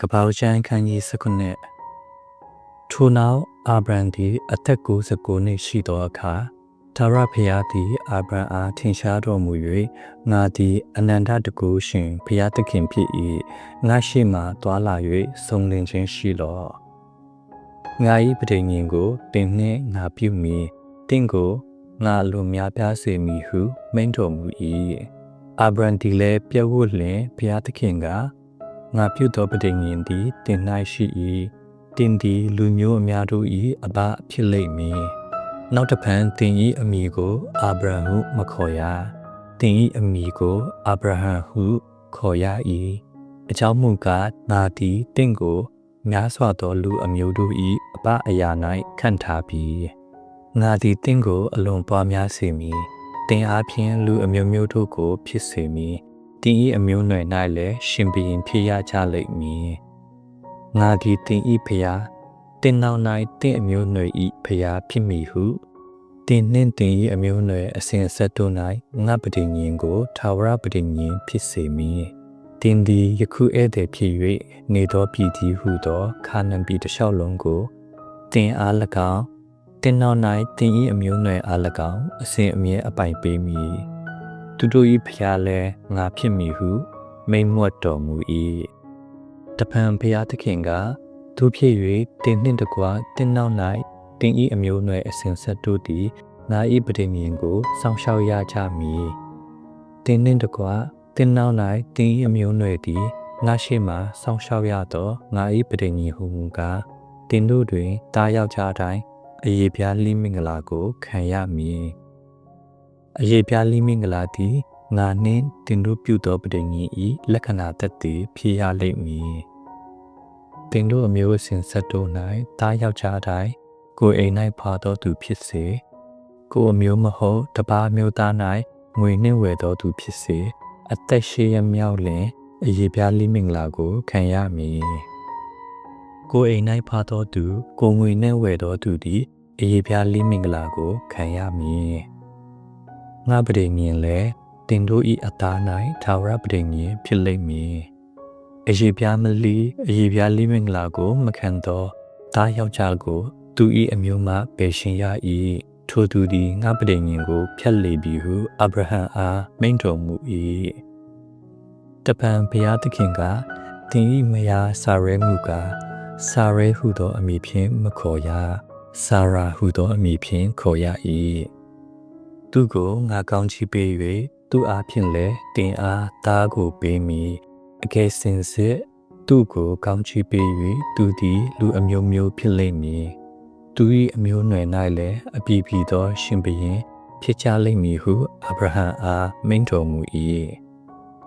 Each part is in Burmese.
ကပောက်ချမ်းခန်းကြီး19ထိုနောက်အာဗြံသည်အသက်69နှစ်ရှိသောအခါသာရဖျားသည်အာဗြံအားထင်ရှားတော်မူ၍ငါသည်အနန္တတကူရှင်ဖျားသခင်ဖြစ်၏ငါရှိမှတွာလာ၍ဆုံလင်ခြင်းရှိလောငါ၏ပဋိညာဉ်ကိုတင်နှင့်ငါပြုမည်တင့်ကိုငါလူများပြားစေမည်ဟုမိန့်တော်မူ၏အာဗြံဒီလည်းပြည့်ဝလင်ဘုရားသခင်က ငါပြုသောပဋိညာဉ်သည်တင်၌ရှိ၏တင်သည်လူမျိုးအများတို့၏အဘဖြစ်လိမ့်မည်နောက်တစ်ဖန်တင်၏အမိကိုအာဗြဟံဟုမခေါ်ရတင်၏အမိကိုအာဗြဟံဟုခေါ်ရ၏အကြောင်းမူကားငါသည်တင့်ကိုများစွာသောလူအမျိုးတို့၏အပအရာ၌ခန့်ထားပြီးငါသည်တင့်ကိုအလွန်ပွားများစေမည်တင်အားဖြင့်လူအမျိုးမျိုးတို့ကိုဖြစ်စေမည် တင်၏အမျိုးနွယ်၌လည်းရှင်ဘရင်ဖြစ်ရကြလိမ့်မည်ငါသည်တင်၏ဖျားတင်နောက်၌တင့်အမျိုးနွယ်၏ဖျားဖြစ်မည်ဟုတင်နှင့်တင်၏အမျိုးနွယ်အစဉ်အဆက်တို့၌ငါပဋိညာဉ်ကိုထာဝရပဋိညာဉ်ဖြစ်စေမည်တင်သည်ယခုဧည့်သည်ဖြစ်၍နေသောပြည်သည်ဟုသောခါနန်ပြည်တစ်လျှောက်လုံးကိုတင်အား၎င်းတင်နောက်၌တင်ဤအမျိုးနွယ်အား၎င်းအစဉ်အမြဲအပိုင်ပေးမည် သူတို့၏ဖျားလဲငါဖြစ်မည်ဟု မိန်မွတ်တော်မူ၏တပံဖျားသခင်ကသူဖြစ်၍တင်နှင့်တကွာတင်နောက်၌တင်ဤအမျိုးနွယ်အစဉ်ဆက်တို့သည်ငါ၏ပဋိညာဉ်ကိုစောင့်ရှောက်ရကြမည်တင်နှင့်တကွာတင်နောက်၌တင်ဤအမျိုးနွယ်သည်ငါရှိမှစောင့်ရှောက်ရသောငါ၏ပဋိညာဉ်ဟုမူကားတင်တို့တွင်တားယောက်ျားတိုင်းအယေပြားလိမင်္ဂလာကိုခံရမည် အယေပြားလိမင်္ဂလာသည်ငါနှင့်တင်တို့ပြုသောပဋိညာဉ်၏လက္ခဏာသက်တည်ဖြစ်ရလိမ့်မည်တင်တို့အမျိုးအစဉ်ဆက်တို့၌တားယောက်ျားတိုင်းကိုယ်အိမ်၌ဖာသောသူဖြစ်စေကိုယ်အမျိုးမဟုတ်တပါးမျိုးသား၌ငွေနှင့်ဝယ်သောသူဖြစ်စေအသက်ရှိရမြောက်လင်အယေပြားလိမင်္ဂလာကိုခံရမည်ကိုယ်အိမ်၌ဖာသောသူကိုငွေနှင့်ဝယ်သောသူသည်အယေပြားလိမင်္ဂလာကိုခံရမည် ငါပရိညင်လဲတင်တို့ဤအသား၌သာဝရပရိညင်ဖြစ်လိမ့်မည်အယေပြားမလီအယေပြားလိမင်္ဂလာကို မခံသောသားယောက်ျားကို သူဤအမျိုးမှပယ်ရှင်ရ၏ထိုသူသည်ငါပရိညင်ကိုဖျက်လေပြီဟုအာဗြဟံအားမိန့်တော်မူ၏တပံဘုရားသခင်ကတင်ဤမယားစာရဲမှုကစာရဲဟုသောအမည်ဖြင့်မခေါ်ရဆာရာဟုသောအမည်ဖြင့်ခေါ်ရ၏ သူကိုငါကောင်းချီးပေး၍သူအားဖြင့်လည်းတင်အားသားကိုပေးမည်အကယ်စင်စစ်သူကိုကောင်းချီးပေး၍သူသည် လူအမျိုးမျိုးဖြစ်လိမ့်မည်သူ၏အမျိုးနွယ်၌လည်းအပြည့်ပြည့်သော ရှင်ဘရင်ဖြစ်ကြလိမ့်မည်ဟုအာဗြဟံအားမိန့်တော်မူ၏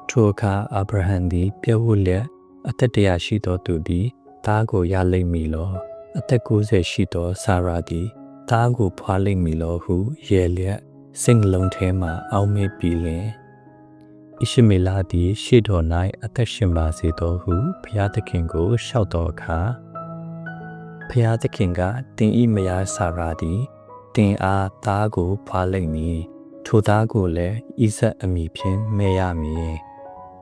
ထိုအခါအာဗြဟံသည်ပြည့်ဝလျက်အသက်တရာရှိသောသူသည်သားကိုရလိမ့်မည်လောအသက်90ရှိသောဆာရာသည်သားကိုဖွာလိမ့်မည်လောဟုရဲလျက် စိတ်လုံးထဲမှအောက်မေ့ပြီးလင်ဣရှိမေလာသည်ရှေ့တော်၌အသက်ရှင်ပါစေသောဟုဘုရားသခင်ကိုလျှောက်တော်အခါဘုရားသခင်ကတင်ဤမယားဆာရာသည်တင်အားသားကိုဖွာလိမ့်မည်ထိုသားကိုလည်းဣဇက်အမိဖြင့်မဲရမည်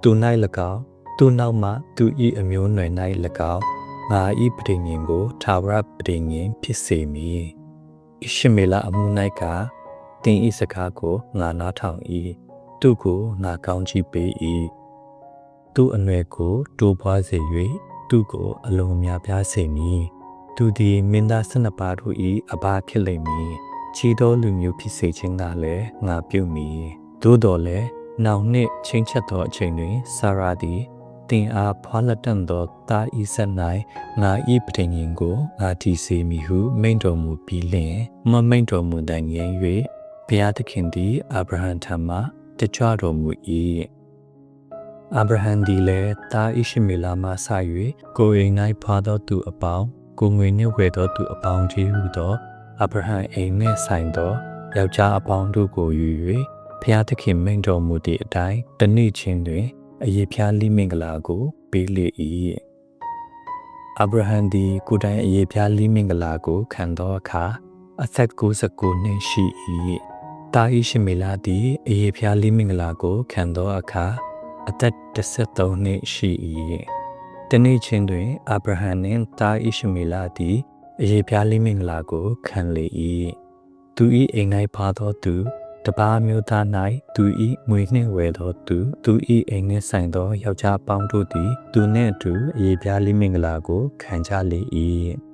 သူ၌၎င်းသူနောက်မှသူဤအမျိုးနွယ်၌၎င်းငါဤပဋိညာဉ်ကိုသာဝရပဋိညာဉ်ဖြစ်စေမည်ဣရှမေလအမှု၌က တင်ဤစကားကိုငါနားထောင်၏သူကိုငါကောင်းချီးပေး၏သူအနွယ်ကိုတိုးပွားစေ၍သူကိုအလုံးများပြားစေမည်သူသည်မင်းသား၁၂ပါးတို့၏အဘာဖြစ်လိမ့်မည်ချီသောလူမျိုးဖြစ်စေခြင်းကလည်းငါပြုမည်သို့တော်လည်းနောင်နှစ်ချင်းချက်သောအချိန်တွင်ဆာရာသည်တင်အားဖွာလက်တန်သောတာဤဆက်၌ငါဤပဋိညာဉ်ကိုငါတည်စေမည်ဟုမိန့်တော်မူပြီးလျှင်မမိန့်တော်မူတိုင်ငယ်၍ ဘုရားသခင်သည်အာဗြဟံထံမှတကြွတော်မူ၏အာဗြဟံသည်လည်းတာဣရှိမေလာမှဆ၍ကိုယ်အိမ်၌ဖွာသောသူအပေါင်းကိုငွေနှင့်ဝယ်သောသူအပေါင်းကြီးဟုသောအာဗြဟံအိမ်နှင့်ဆိုင်သောယောက်ျားအပေါင်းတို့ကိုယူ၍ဖျားသခင်မိန့်တော်မူသည့်အတိုင်းတနေ့ချင်းတွင်အယေဖျားလိမင်္ဂလာကိုပေးလေ၏အာဗြဟံသည်ကိုယ်တိုင်အယေဖျားလိမင်္ဂလာကိုခံသောအခါအသက်69နှစ်ရှိ၏ တာဣရှိမေလာသည်အယေဖျားလိမင်္ဂလာကိုခံသောအခါအသက်13နှစ်ရှိ၏တနေ့ချင်းတွင်အာဗြဟံနှင့်တာဣရှမေလသည်အယေပြားလိမင်္ဂလာကိုခံလေ၏သူ၏အိမ်၌ပါသောသူတပါးမျိုးသား၌သူ၏ငွေနှင့်ဝယ်သောသူသူ၏အိမ်နှင့်ဆိုင်သောယောက်ျားပေါင်းတို့သည် သူနှင့်အတူအယေပြားလိမင်္ဂလာကိုခံကြလေ၏